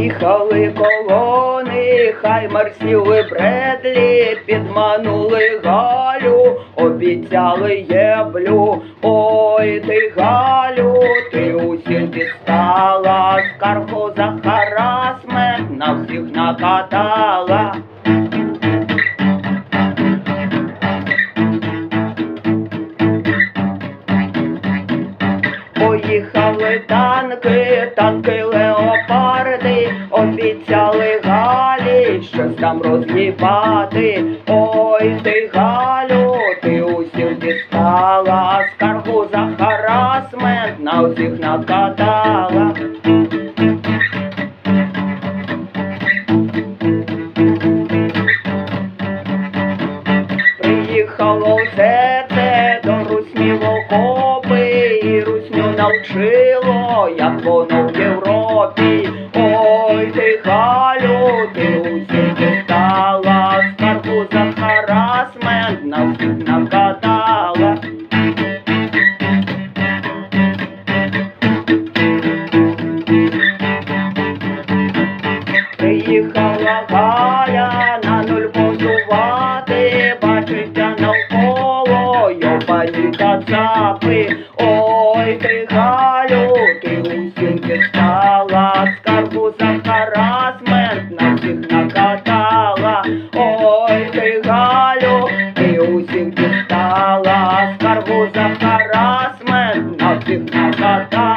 Їхали колони, хай Марсіли бредлі, підманули Галю, обіцяли єблю. Ой, ти Галю, ти усім дістала, скаргу за харасмент на всіх накатала. Поїхали танки, танки леопарди, обіцяли Галі, щось там розгибати. Ой, ти Галю, ти усіх дістала, скаргу за харасмент на всіх накатала. Приїхало все це до русні в окопи, і русню як воно в Європі. Ой, ти Галю, ти усіх дістала, скарбу за харасмент на всіх накатала. Приїхала Галя кацапи, ой ти галю, ти усінки стала, скарбу за харасмент на всіх накатала, ой ти галю, ти усінки стала, скарбу за харасмент на всіх накатала.